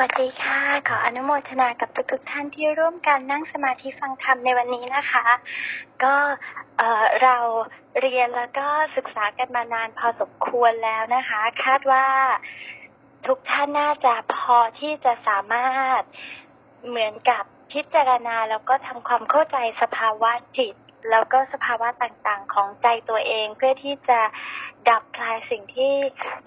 วัสดีค่ะ ขออนุโมทนากับทุกๆท่านที่ร่วมกันนั่งสมาธิฟังธรรมในวันนี้นะคะ ก็เออเราเรียนแล้วก็ศึกษากันมานานพอสมควรแล้วนะคะ คาดว่าทุกท่านน่าจะพอที่จะสามารถเหมือนกับพิจารณาแล้วก็ทำความเข้าใจสภาวะจิต แล้วก็สภาวะต่างๆของใจตัวเอง เพื่อที่จะดับคลายสิ่งที่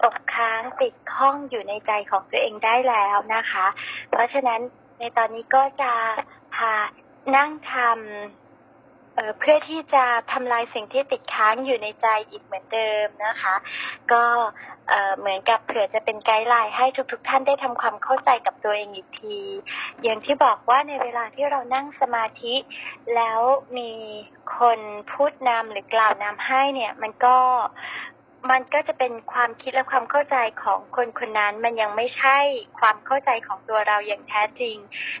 อกค้างติดข้องอยู่ในใจของตัวเองได้แล้วนะคะ เพราะฉะนั้นในตอนนี้ก็จะพานั่งทำ เพื่อที่จะทำลายสิ่งที่ติดค้างอยู่ในใจอีกเหมือนเดิมนะคะ ก็เหมือนกับเผื่อจะเป็นไกด์ไลน์ให้ทุกๆท่านได้ทำความเข้าใจกับตัวเองอีกที อย่างที่บอกว่าในเวลาที่เรานั่งสมาธิ แล้วมีคนพูดนำหรือกล่าวนำให้เนี่ยมันก็มันก็จะเป็นความคิดและความเข้าใจของคนคนนั้น มันยังไม่ใช่ความเข้าใจของตัวเราอย่างแท้จริง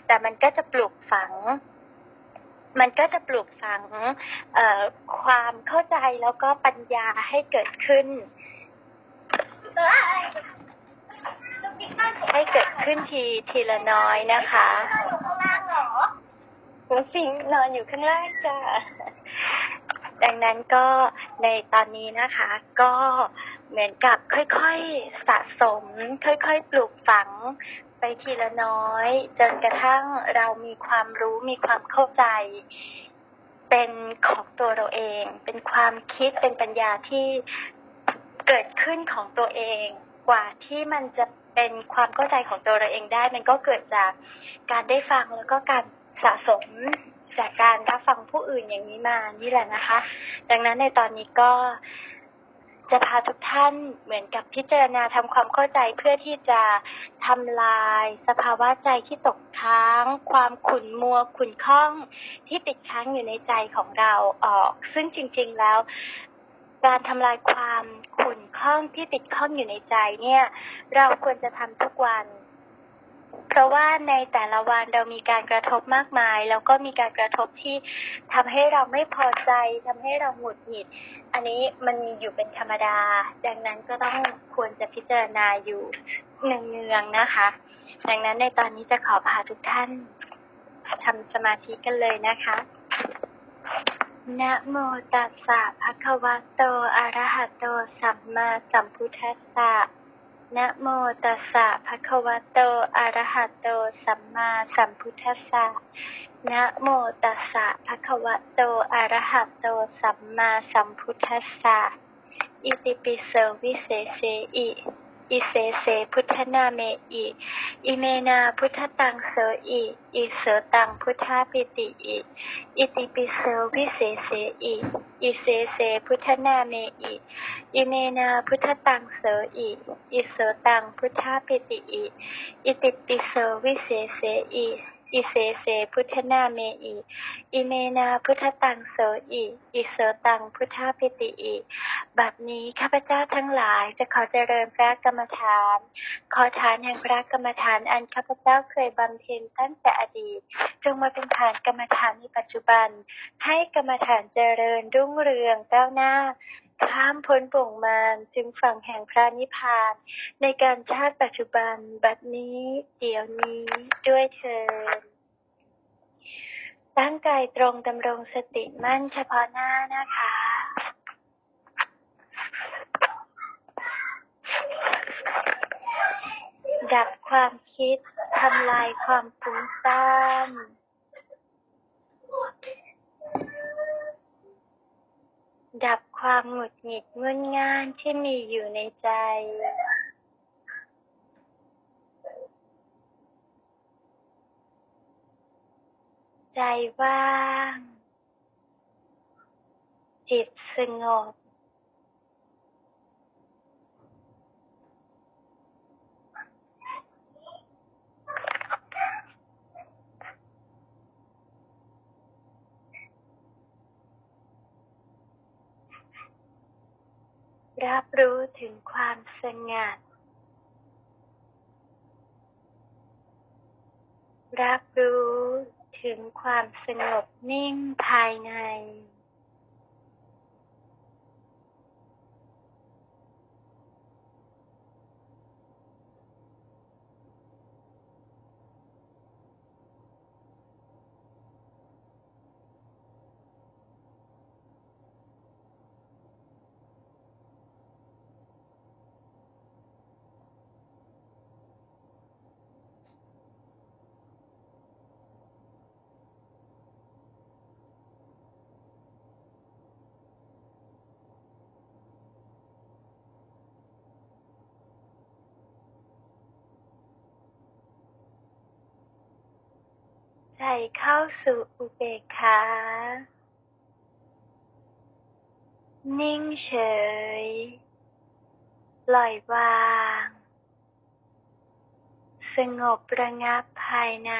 แต่มันก็จะปลูกฝัง มันก็จะปลูกฝังเอ่อความเข้าใจแล้วก็ปัญญาให้เกิดขึ้น ให้เกิดขึ้นทีทีละน้อยนะคะหัวสิงนอนอยู่ข้างล่างจ้ะดังนั้นก็ในตอนนี้นะคะ ก็เหมือนกับค่อยๆสะสม ค่อยๆปลูกฝัง ไปทีละน้อย จนกระทั่งเรามีความรู้มีความเข้าใจ เป็นของตัวเราเอง เป็นความคิดเป็นปัญญาที่เกิดขึ้นของตัวเองกว่าที่มันจะเป็นความเข้าใจของตัวเราเองได้ มันก็เกิดจากการได้ฟังแล้วก็การสะสมจากการรับฟังผู้อื่นอย่างนี้มานี่แหละนะคะ ดังนั้นในตอนนี้ก็ จะพาทุกท่านเหมือนกับพิจารณาทำความเข้าใจเพื่อที่จะทำลาย สภาวะใจที่ตกค้าง ความขุ่นมัวขุ่นข้องที่ติดค้างอยู่ในใจของเราออก ซึ่งจริง ๆ แล้ว การทำลายความขุ่นข้องที่ติดข้องอยู่ในใจเนี่ย เราควรจะทำทุกวัน เพราะว่าในแต่ละวันเรามีการกระทบมากมาย แล้วก็มีการกระทบที่ทำให้เราไม่พอใจทำให้เราหงุดหงิด อันนี้มันมีอยู่เป็นธรรมดา ดังนั้นก็ต้องควรจะพิจารณาอยู่เนืองๆนะคะ ดังนั้นในตอนนี้จะขอพาทุกท่านทำสมาธิกันเลยนะคะนะโมตัสสะภะคะวะโตอะระหะโต สัมมาสัมพุทธัสสะ นะโมตัสสะภะคะวะโต อะระหะโต สัมมาสัมพุทธัสสะ นะโมตัสสะภะคะวะโต อะระหะโต สัมมาสัมพุทธัสสะ อิติปิโสวิเศษเสอิ อิเสเสพุทธนาเมอิอิเมนาพุทธตังเสอิอิเสตังพุทธาปิติอิอิติปิโสวิเสเสอิอิเสเสพุทธนาเมอิอิเมนาพุทธตังเสอิอิเสตังพุทธาปิติอิอิติปิโสวิเสเสอิ อิเสเสพุทธนาเมอิอิเมนาพุทธตังโสอิอิโสตังพุทธาปิติอิบัดนี้ข้าพเจ้าทั้งหลายจะขอเจริญพระกรรมฐาน ขอทานแห่งพระกรรมฐานอันข้าพเจ้าเคยบำเพ็ญตั้งแต่อดีต จงมาเป็นฐานกรรมฐานในปัจจุบัน ให้กรรมฐานเจริญรุ่งเรืองก้าวหน้า ข้ามพ้นป่งมารถึงฝั่งแห่งพระนิพพาน ในการชาติปัจจุบันบัดนี้ เดี๋ยวนี้ด้วยเถิดตั้งกายตรงดำรงสติมั่นเฉพาะหน้านะคะ ดับความคิดทำลายความฟุ้งซ่าน ดับความหงุดหงิดงุนง่านที่มีอยู่ในใจ ใจว่าง จิตสงบ รับรู้ถึงความสงัด รับรู้ถึงความสงบนิ่งภายใน ใจเข้าสู่อุเบกขา นิ่งเฉย ปล่อยวาง สงบระงับภายใน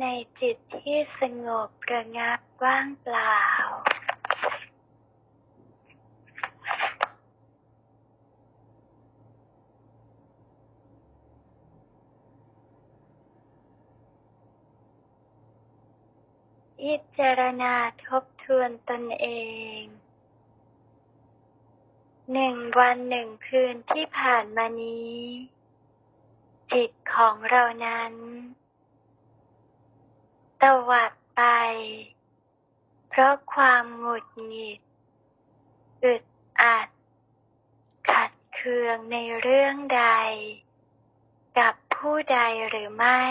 ในจิตที่สงบระงับว่างเปล่า พิจารณาทบทวนตนเอง หนึ่งวันหนึ่งคืนที่ผ่านมานี้ จิตของเรานั้น ตวัดไป เพราะความหงุดหงิด อึดอัด ขัดเคืองในเรื่องใด กับผู้ใดหรือไม่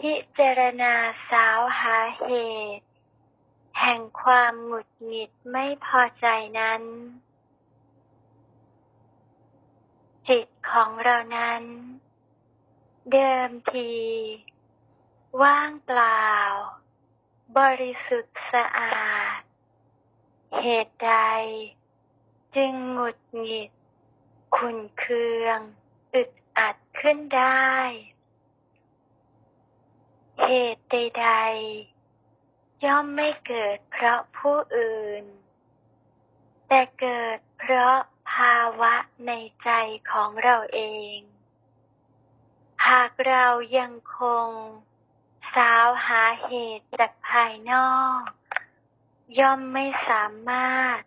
พิจารณาสาวหาเหตุ แห่งความหงุดหงิดไม่พอใจนั้น จิตของเรานั้น เดิมที ว่างเปล่า บริสุทธิ์สะอาด เหตุใด จึงหงุดหงิด ขุนเคือง อึดอัดขึ้นได้ เหตุใดๆย่อมไม่เกิดเพราะผู้อื่น แต่เกิดเพราะภาวะในใจของเราเอง หากเรายังคง สาวหาเหตุจากภายนอก ย่อมไม่สามารถ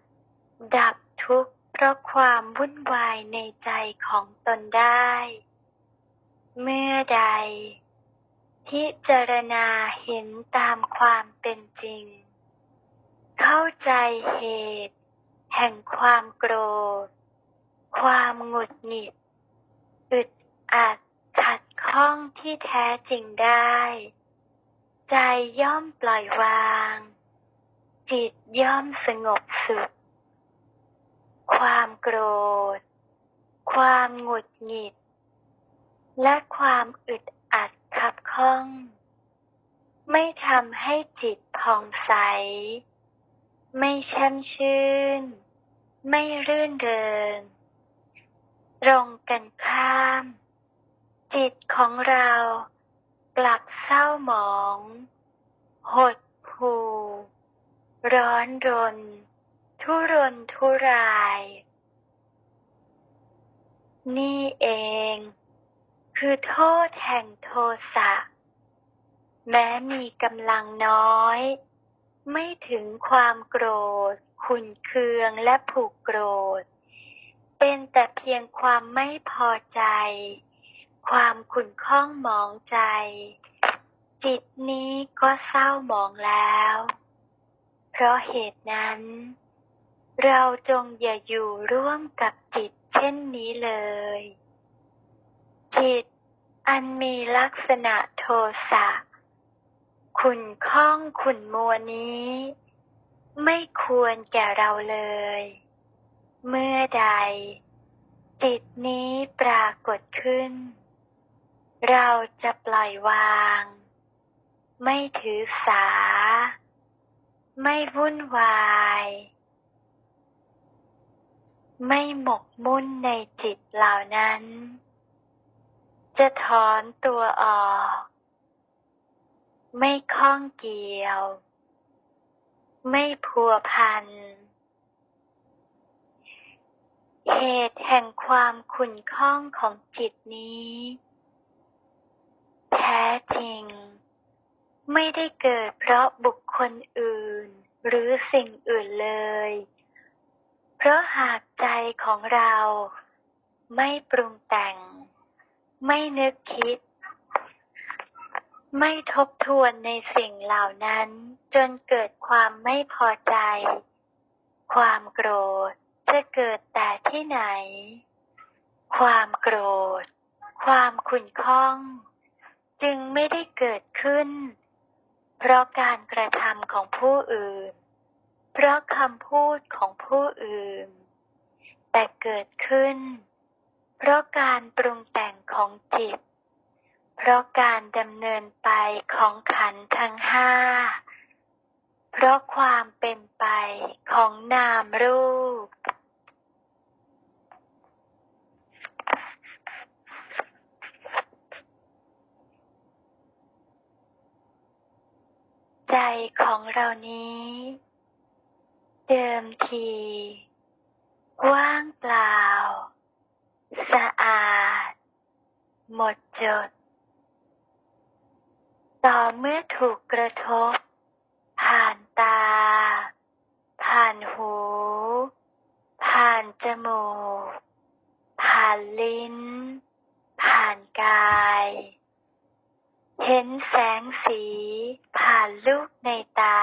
ดับทุกข์เพราะความวุ่นวายในใจของตนได้ เมื่อใด พิจารณาเห็นตามความเป็นจริง เข้าใจเหตุ แห่งความโกรธ ความหงุดหงิด อึดอัด ขัดข้องที่แท้จริงได้ ใจย่อมปล่อยวาง จิตย่อมสงบสุข ความโกรธ ความหงุดหงิด และความอึดอัดขับข้อง ไม่ทำให้จิตผ่องใส ไม่แช่มชื่น ไม่รื่นเริงตรงกันข้าม จิตของเรากลับเศร้าหมอง หดหู่ร้อนรน ทุรนทุราย นี่เอง คือโทษแห่งโทสะ แม้มีกำลังน้อย ไม่ถึงความโกรธ ขุนเคืองและผูกโกรธ เป็นแต่เพียงความไม่พอใจ ความขุ่นข้องมองใจ จิตนี้ก็เศร้าหมองแล้ว เพราะเหตุนั้น เราจงอย่าอยู่ร่วมกับจิตเช่นนี้เลย จิตอันมีลักษณะโทสะขุนข้องขุนมัวนี้ ไม่ควรแก่เราเลย เมื่อใด จิตนี้ปรากฏขึ้น เราจะปล่อยวาง ไม่ถือสา ไม่วุ่นวาย ไม่หมกมุ่นในจิตเหล่านั้น จะถอนตัวออก ไม่ข้องเกี่ยว ไม่พัวพัน เหตุแห่งความขุ่นข้องของจิตนี้ ท้จริง ไม่ได้เกิดเพราะบุคคลอื่น หรือสิ่งอื่นเลย เพราะหากใจของเรา ไม่ปรุงแต่ง ไม่นึกคิด ไม่ทบทวนในสิ่งเหล่านั้น จนเกิดความไม่พอใจ ความโกรธจะเกิดแต่ที่ไหน ความโกรธ ความขุ่นข้อง จึงไม่ได้เกิดขึ้น เพราะการกระทำของผู้อื่น เพราะคำพูดของผู้อื่น แต่เกิดขึ้น เพราะการปรุงแต่งของจิต เพราะการดำเนินไปของขันทั้งห้า เพราะความเป็นไปของนามรูป ใจของเรานี้ เดิมที ว่างเปล่า สะอาด หมดจด ต่อเมื่อถูกกระทบ ผ่านตา ผ่านหู ผ่านจมูก ผ่านลิ้น ผ่านกาย เห็นแสงสีผ่านลูกในตา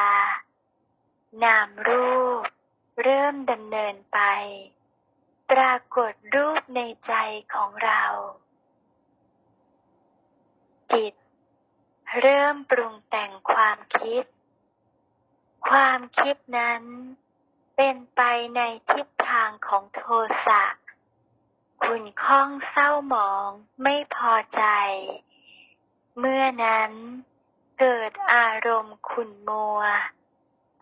นามรูปเริ่มดำเนินไป ปรากฏรูปในใจของเรา จิต เริ่มปรุงแต่งความคิด ความคิดนั้นเป็นไปในทิศทางของโทสะขุ่นข้องเศร้าหมองไม่พอใจ เมื่อนั้น เกิดอารมณ์ขุ่นมัว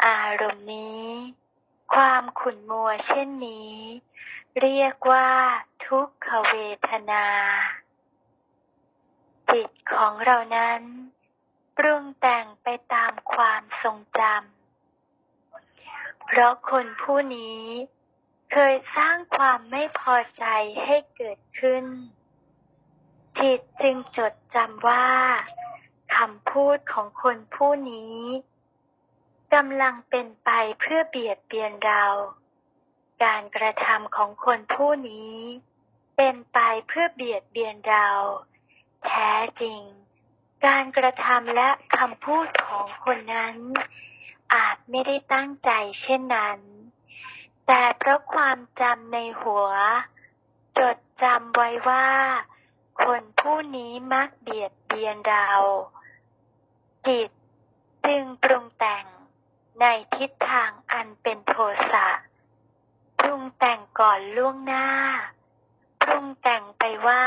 อารมณ์นี้ ความขุ่นมัวเช่นนี้ เรียกว่าทุกขเวทนา จิตของเรานั้น ปรุงแต่งไปตามความทรงจำ เพราะคนผู้นี้เคยสร้างความไม่พอใจให้เกิดขึ้น จิตจึงจดจำว่าคำพูดของคนผู้นี้กำลังเป็นไปเพื่อเบียดเบียนเรา การกระทำของคนผู้นี้ เป็นไปเพื่อเบียดเบียนเรา แท้จริง การกระทำและคำพูดของคนนั้น อาจไม่ได้ตั้งใจเช่นนั้น แต่เพราะความจำในหัว จดจำไว้ว่า คนผู้นี้มักเบียดเบียนเรา จิตจึงปรุงแต่งในทิศทางอันเป็นโทสะปรุงแต่งก่อนล่วงหน้า ปรุงแต่งไปว่า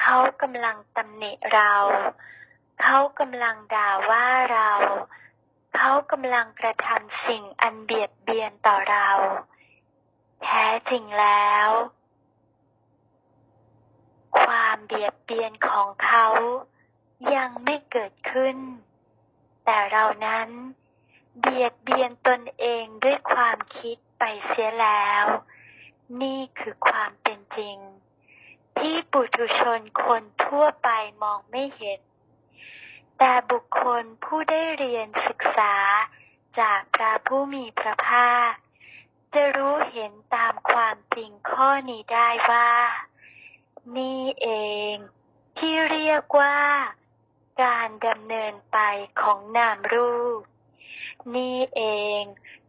เขากำลังตำหนิเรา เขากำลังด่าว่าเรา เขากำลังกระทำสิ่งอันเบียดเบียนต่อเรา แท้จริงแล้ว ความเบียดเบียนของเขายังไม่เกิดขึ้น แต่เรานั้นเบียดเบียนตนเองด้วยความคิดไปเสียแล้ว นี่คือความเป็นจริง ที่ปุถุชนคนทั่วไปมองไม่เห็น แต่บุคคลผู้ได้เรียนศึกษาจากพระผู้มีพระภาค จะรู้เห็นตามความจริงข้อนี้ได้ว่า นี่เอง ที่เรียกว่า การดำเนินไปของนามรูป นี่เอง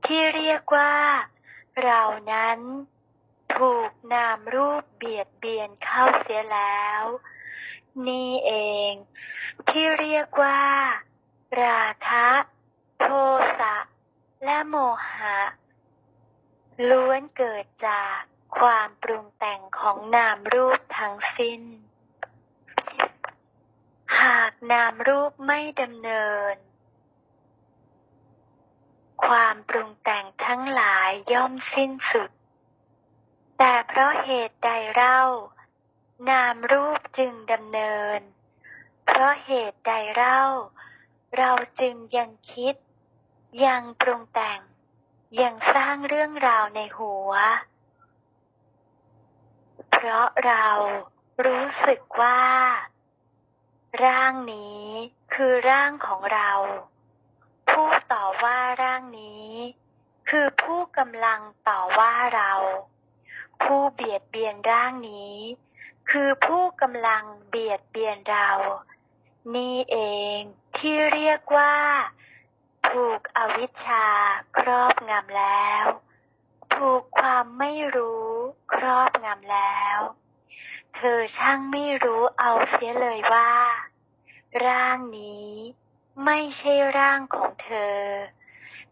ที่เรียกว่า เรานั้น ถูกนามรูปเบียดเบียนเข้าเสียแล้ว นี่เอง ที่เรียกว่า ราคะ โทสะและโมหะ ล้วนเกิดจาก ความปรุงแต่งของนามรูปทั้งสิ้น หากนามรูปไม่ดำเนิน ความปรุงแต่งทั้งหลายย่อมสิ้นสุด แต่เพราะเหตุใดเล่า นามรูปจึงดำเนิน เพราะเหตุใดเล่า เราจึงยังคิด ยังปรุงแต่ง ยังสร้างเรื่องราวในหัว เพราะเรารู้สึกว่า ร่างนี้คือร่างของเรา ผู้ต่อว่าร่างนี้ คือผู้กำลังต่อว่าเรา ผู้เบียดเบียนร่างนี้ คือผู้กำลังเบียดเบียนเรา นี่เองที่เรียกว่า ถูกอวิชชาครอบงำแล้ว ถูกความไม่รู้ครอบงำแล้ว เธอช่างไม่รู้เอาเสียเลยว่า ร่างนี้ไม่ใช่ร่างของเธอ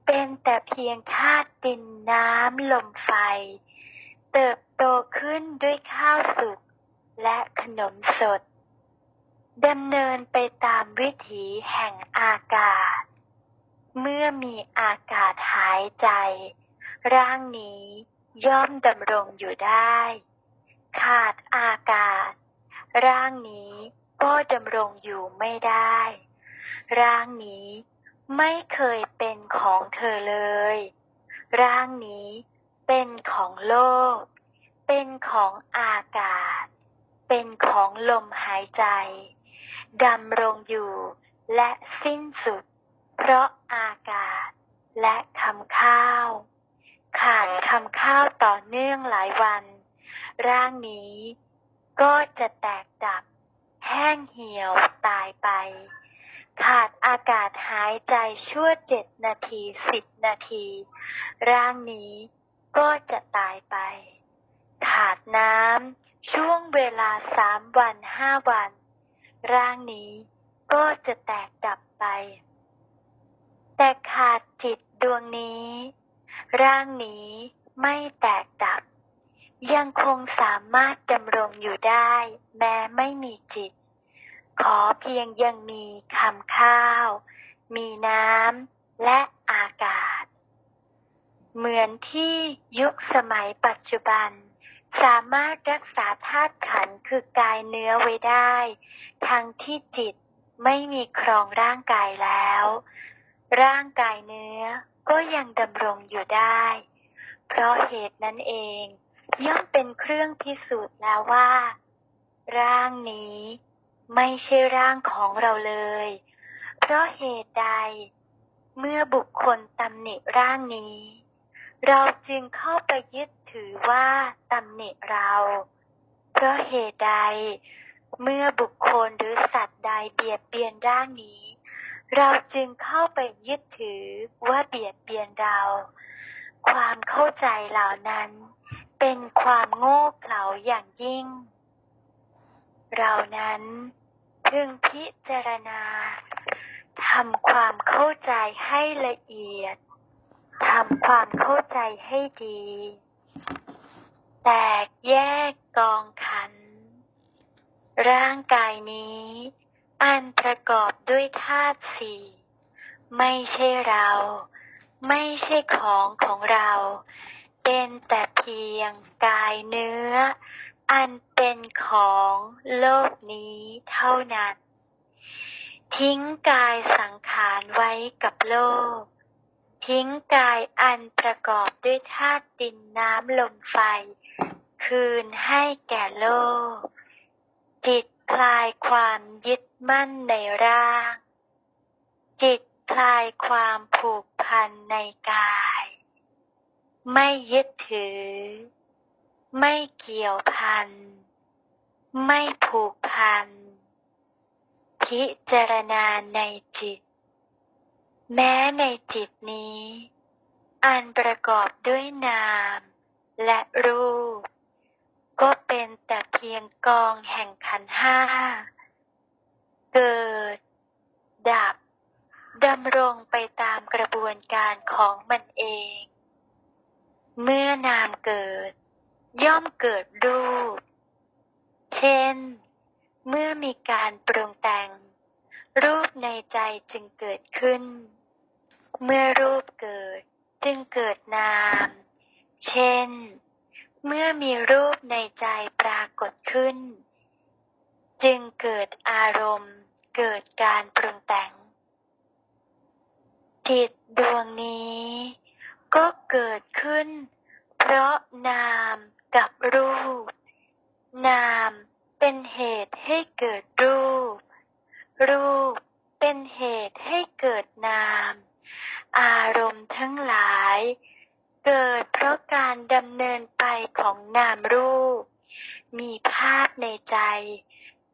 เป็นแต่เพียงธาตุดินน้ำลมไฟ เติบโตขึ้นด้วยข้าวสุกและขนมสดดำเนินไปตามวิถีแห่งอากาศ เมื่อมีอากาศหายใจ ร่างนี้ย่อมดำรงอยู่ได้ ขาดอากาศ ร่างนี้ก็ดำรงอยู่ไม่ได้ ร่างนี้ไม่เคยเป็นของเธอเลย ร่างนี้เป็นของโลก เป็นของอากาศ เป็นของลมหายใจ ดำรงอยู่และสิ้นสุด เพราะอากาศและคำข้าว ขาดคำข้าวต่อเนื่องหลายวัน ร่างนี้ก็จะแตกดับ แห้งเหี่ยวตายไป ขาดอากาศหายใจชั่วเจ็ดนาทีสิบนาที ร่างนี้ก็จะตายไป ขาดน้ำช่วงเวลาสามวันห้าวัน ร่างนี้ก็จะแตกดับไป แต่ขาดจิตดวงนี้ ร่างนี้ไม่แตกดับ ยังคงสามารถดำรงอยู่ได้ แม้ไม่มีจิต ขอเพียงยังมีคำข้าว มีน้ำและอากาศ เหมือนที่ยุคสมัยปัจจุบัน สามารถรักษาธาตุขันคือกายเนื้อไว้ได้ ทั้งที่จิตไม่มีครองร่างกายแล้ว ร่างกายเนื้อ ก็ยังดำรงอยู่ได้ เพราะเหตุนั้นเอง ย่อมเป็นเครื่องพิสูจน์แล้วว่า ร่างนี้ไม่ใช่ร่างของเราเลย เพราะเหตุใด เมื่อบุคคลตำหนิร่างนี้ เราจึงเข้าไปยึดถือว่าตำหนิเรา เพราะเหตุใด เมื่อบุคคลหรือสัตว์ใดเบียดเบียนร่างนี้ เราจึงเข้าไปยึดถือว่าเบียดเบียนเรา ความเข้าใจเหล่านั้น เป็นความโง่เขลาอย่างยิ่ง เรานั้นพึงพิจารณาทำความเข้าใจให้ละเอียดทำความเข้าใจให้ดี แตกแยกกองขัน ร่างกายนี้ อันประกอบด้วยธาตุสี่ไม่ใช่เรา ไม่ใช่ของของเรา เป็นแต่เพียงกายเนื้อ อันเป็นของโลกนี้เท่านั้น ทิ้งกายสังขารไว้กับโลก ทิ้งกายอันประกอบด้วยธาตุดินน้ำลมไฟ คืนให้แก่โลก จิตคลายความยึด มั่นในร่าง จิตคลายความผูกพันในกาย ไม่ยึดถือ ไม่เกี่ยวพัน ไม่ผูกพัน พิจารณาในจิต แม้ในจิตนี้ อันประกอบด้วยนาม และรูป ก็เป็นแต่เพียงกองแห่งขันห้า เกิด ดับดำรงไปตามกระบวนการของมันเอง เมื่อนามเกิด ย่อมเกิดรูป เช่น เมื่อมีการปรุงแต่ง รูปในใจจึงเกิดขึ้น เมื่อรูปเกิดจึงเกิดนาม เช่น เมื่อมีรูปในใจปรากฏขึ้น จึงเกิดอารมณ์ เกิดการปรุงแต่ง จิตดวงนี้ ก็เกิดขึ้น เพราะนามกับรูป นามเป็นเหตุให้เกิดรูป รูปเป็นเหตุให้เกิดนาม อารมณ์ทั้งหลาย เกิดเพราะการดำเนินไปของนามรูป มีภาพในใจ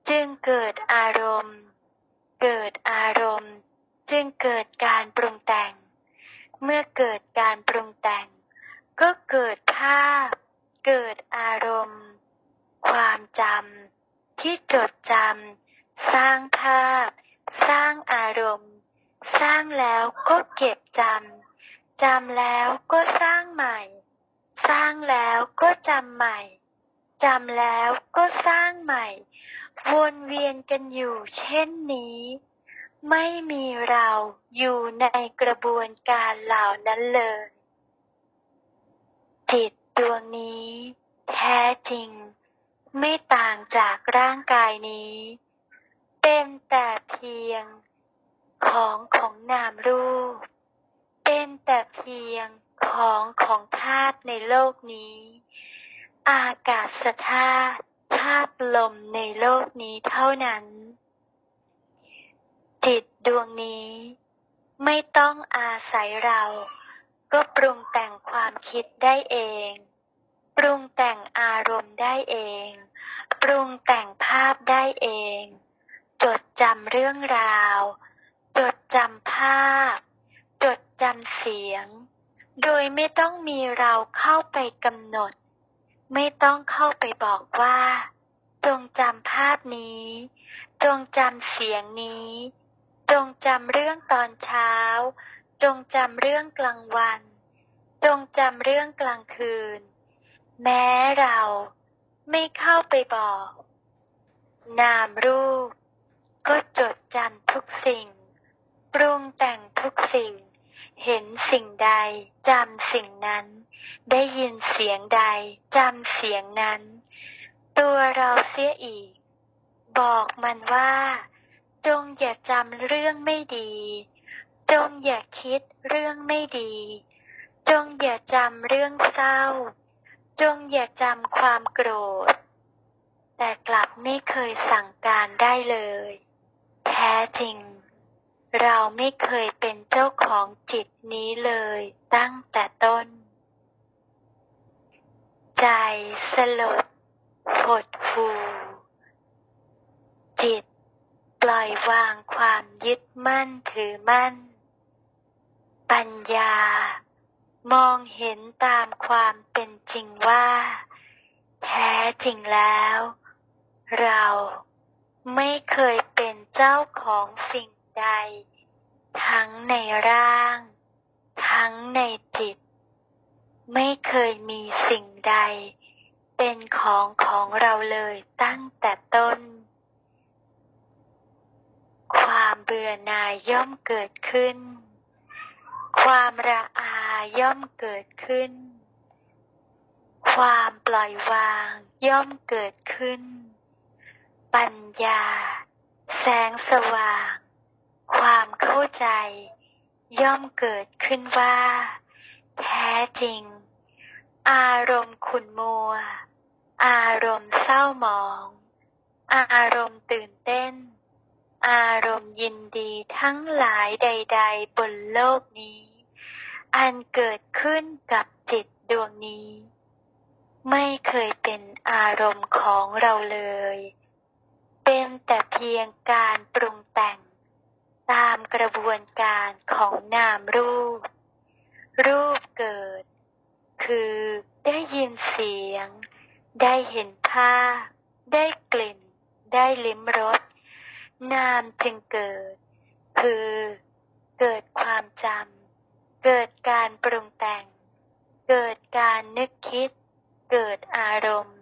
จึงเกิดอารมณ์ เกิดอารมณ์ จึงเกิดการปรุงแต่ง เมื่อเกิดการปรุงแต่ง ก็เกิดภาพ เกิดอารมณ์ ความจำที่จดจำสร้างภาพ สร้างอารมณ์ สร้างแล้วก็เก็บจำจำแล้วก็สร้างใหม่ สร้างแล้วก็จำใหม่จำแล้วก็สร้างใหม่ วนเวียนกันอยู่เช่นนี้ ไม่มีเราอยู่ในกระบวนการเหล่านั้นเลย จิตดวงนี้แท้จริง ไม่ต่างจากร่างกายนี้ เป็นแต่เพียงของของนามรูป เป็นแต่เพียงของของธาตุในโลกนี้ อากาศธาตุ ธาตุลมในโลกนี้เท่านั้น จิตดวงนี้ไม่ต้องอาศัยเรา ก็ปรุงแต่งความคิดได้เอง ปรุงแต่งอารมณ์ได้เอง ปรุงแต่งภาพได้เอง จดจำเรื่องราว จดจำภาพ จดจำเสียง โดยไม่ต้องมีเราเข้าไปกำหนด ไม่ต้องเข้าไปบอกว่า จงจำภาพนี้ จงจำเสียงนี้ จงจำเรื่องตอนเช้า จงจำเรื่องกลางวัน จงจำเรื่องกลางคืน แม้เราไม่เข้าไปบอก นามรูป ก็จดจำทุกสิ่ง ปรุงแต่งทุกสิ่ง เห็นสิ่งใดจำสิ่งนั้น ได้ยินเสียงใดจำเสียงนั้น ตัวเราเสียอีก บอกมันว่า จงอย่าจำเรื่องไม่ดี จงอย่าคิดเรื่องไม่ดี จงอย่าจำเรื่องเศร้า จงอย่าจำความโกรธ แต่กลับไม่เคยสั่งการได้เลย แท้จริง เราไม่เคยเป็นเจ้าของจิตนี้เลยตั้งแต่ต้น ใจสลดหดหู่จิตปล่อยวางความยึดมั่นถือมั่น ปัญญามองเห็นตามความเป็นจริงว่า แท้จริงแล้ว เราไม่เคยเป็นเจ้าของสิ่ง ใด ทั้งในร่าง ทั้งในจิต ไม่เคยมีสิ่งใด เป็นของของเราเลยตั้งแต่ต้น ความเบื่อหน่ายย่อมเกิดขึ้น ความระอาย่อมเกิดขึ้น ความปล่อยวางย่อมเกิดขึ้น ปัญญา แสงสว่าง ความเข้าใจ ย่อมเกิดขึ้นว่า แท้จริง อารมณ์ขุนมัว อารมณ์เศร้าหมอง อารมณ์ตื่นเต้น อารมณ์ยินดีทั้งหลายใด ๆ บนโลกนี้ อันเกิดขึ้นกับจิตดวงนี้ ไม่เคยเป็นอารมณ์ของเราเลย เป็นแต่เพียงการปรุงแต่ง ตามกระบวนการของนามรูป รูปเกิด คือได้ยินเสียง ได้เห็นภาพ ได้กลิ่น ได้ลิ้มรส นามจึงเกิด คือเกิดความจำ เกิดการปรุงแต่ง เกิดการนึกคิด เกิดอารมณ์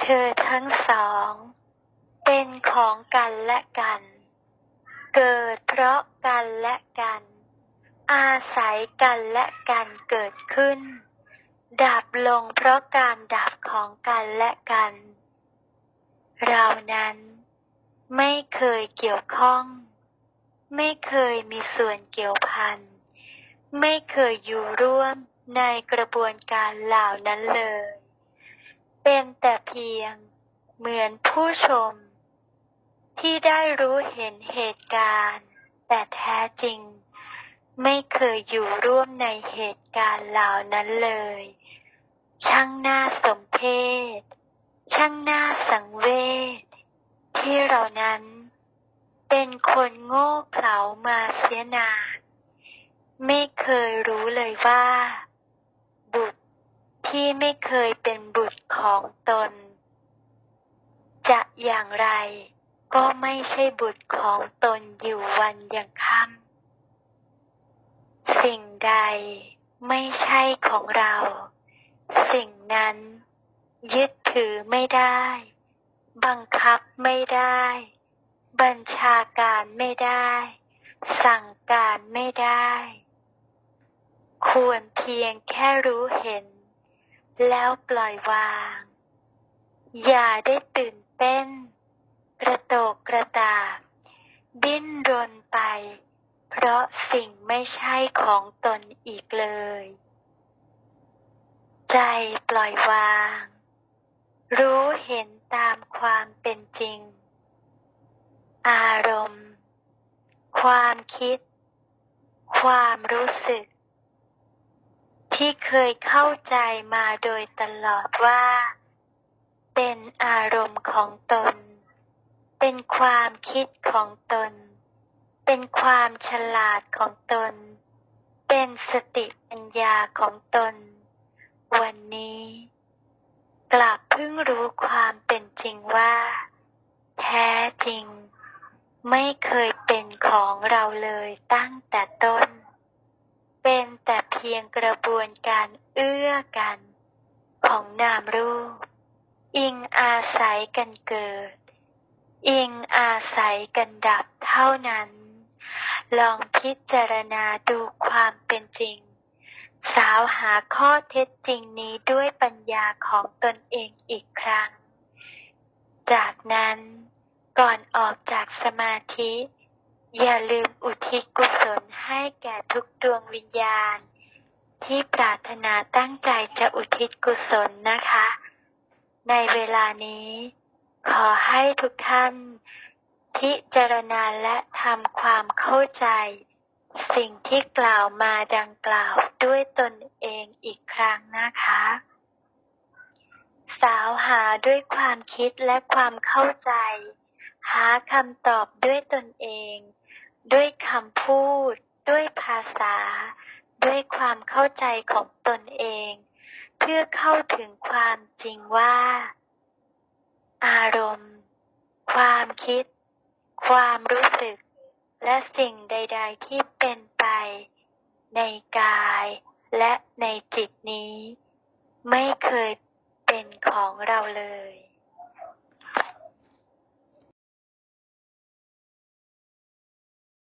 เธอทั้งสอง เป็นของกันและกัน เกิดเพราะกันและกัน อาศัยกันและกันเกิดขึ้น ดับลงเพราะการดับของกันและกัน เรานั้นไม่เคยเกี่ยวข้อง ไม่เคยมีส่วนเกี่ยวพัน ไม่เคยอยู่ร่วมในกระบวนการเหล่านั้นเลย เป็นแต่เพียงเหมือนผู้ชม ที่ได้รู้เห็นเหตุการณ์ แต่แท้จริง ไม่เคยอยู่ร่วมในเหตุการณ์เหล่านั้นเลย ช่างน่าสมเพชช่างน่าสังเวชที่เรานั้น เป็นคนโง่เขลามาเสียนานไม่เคยรู้เลยว่า บุตรที่ไม่เคยเป็นบุตรของตน จะอย่างไร ก็ไม่ใช่บุตรของตนอยู่วันยังค่ำสิ่งใดไม่ใช่ของเรา สิ่งนั้น ยึดถือไม่ได้ บังคับไม่ได้ บัญชาการไม่ได้ สั่งการไม่ได้ ควรเพียงแค่รู้เห็น แล้วปล่อยวาง อย่าได้ตื่นเต้น กระโตกกระตาก ดิ้นรนไป เพราะสิ่งไม่ใช่ของตนอีกเลย ใจปล่อยวาง รู้เห็นตามความเป็นจริง อารมณ์ ความคิด ความรู้สึก ที่เคยเข้าใจมาโดยตลอดว่า เป็นอารมณ์ของตน เป็นความคิดของตน เป็นความฉลาดของตน เป็นสติปัญญาของตน วันนี้ กลับเพิ่งรู้ความเป็นจริงว่า แท้จริง ไม่เคยเป็นของเราเลยตั้งแต่ต้น เป็นแต่เพียงกระบวนการเอื้อกัน ของนามรูป อิงอาศัยกันเกิด อิงอาศัยกันดับเท่านั้น ลองพิจารณาดูความเป็นจริง สาวหาข้อเท็จจริงนี้ด้วยปัญญาของตนเองอีกครั้ง จากนั้นก่อนออกจากสมาธิ อย่าลืมอุทิศกุศลให้แก่ทุกดวงวิญญาณ ที่ปรารถนาตั้งใจจะอุทิศกุศลนะคะ ในเวลานี้ ขอให้ทุกท่านพิจารณาและทำความเข้าใจ สิ่งที่กล่าวมาดังกล่าวด้วยตนเองอีกครั้งนะคะ สาวหาด้วยความคิดและความเข้าใจ หาคำตอบด้วยตนเอง ด้วยคำพูด ด้วยภาษา ด้วยความเข้าใจของตนเอง เพื่อเข้าถึงความจริงว่า อารมณ์ ความคิด ความรู้สึก และสิ่งใด ๆ ที่เป็นไป ในกายและในจิตนี้ ไม่เคยเป็นของเราเลย